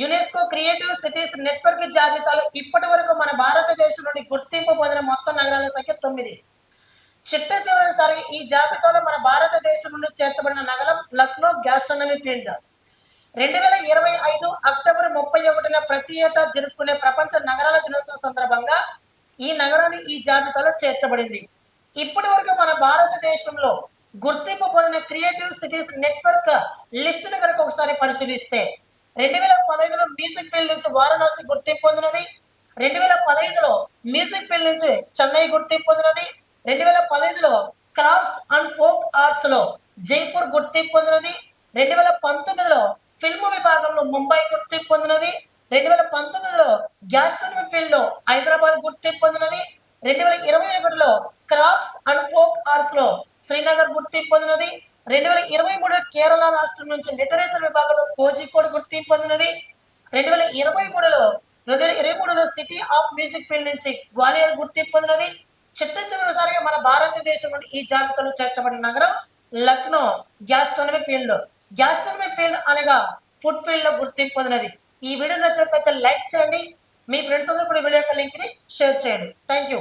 UNESCO creative cities network జాబితాలో ఇప్పటి వరకు మన భారతదేశం నుండి గుర్తింపు పొందిన మొత్తం నగరాల సంఖ్య తొమ్మిది. చిట్ట చివరిసారి ఈ జాబితాలో మన భారతదేశం నుండి చేర్చబడిన నగరం లక్నో గ్యాస్ట్రోనమీ ఫీల్డ్. రెండు వేల ఇరవై ఐదు అక్టోబర్ ముప్పై ఒకటిన ప్రతి ఏటా జరుపుకునే ప్రపంచ నగరాల దినోత్సవం సందర్భంగా ఈ నగరాన్ని ఈ జాబితాలో చేర్చబడింది. ఇప్పటి వరకు మన భారతదేశంలో గుర్తింపు పొందిన క్రియేటివ్ సిటీస్ నెట్వర్క్ లిస్టును కనుక ఒకసారి పరిశీలిస్తే రెండు వేల పదహైదులో మ్యూజిక్ ఫీల్డ్ నుంచి వారణాసి గుర్తింపు పొందినది. రెండు వేల పదహైదులో మ్యూజిక్ ఫీల్డ్ నుంచి చెన్నై గుర్తింపు పొందినది. రెండు వేల పదహైదులో క్రాఫ్ట్స్ అండ్ ఫోక్ ఆర్ట్స్లో జైపూర్ గుర్తింపు పొందినది. రెండు వేల పంతొమ్మిదిలో ఫిల్మ్ విభాగంలో ముంబై గుర్తింపు పొందినది. రెండు వేల పంతొమ్మిదిలో గ్యాస్ట్రోనమీ ఫీల్డ్లో హైదరాబాద్ గుర్తింపు పొందినది. రెండు వేల ఇరవై ఒకటిలో క్రాఫ్ట్స్ అండ్ ఫోక్ ఆర్ట్స్లో శ్రీనగర్ గుర్తింపు పొందినది. రెండు వేల ఇరవై మూడు కేరళ రాష్ట్రం నుంచి లిటరేచర్ విభాగంలో కోజికోడ్ గుర్తింపు పొందినది. రెండు వేల ఇరవై మూడులో రెండు వేల ఇరవై మూడులో సిటీ ఆఫ్ మ్యూజిక్ ఫీల్డ్ నుంచి గ్వాలియర్ గుర్తింపు పొందినది. చిట్ట చివరిసారిగా మన భారతదేశం నుండి ఈ జాబితాలో చేర్చబడిన నగరం Lucknow gastronomy field. Gastronomy field అనగా ఫుడ్ ఫీల్డ్లో గుర్తింపు పొందినది. ఈ వీడియో నచ్చినట్లయితే లైక్ చేయండి. మీ ఫ్రెండ్స్ అందరూ కూడా వీడియో యొక్క లింక్ని షేర్ చేయండి. Thank you.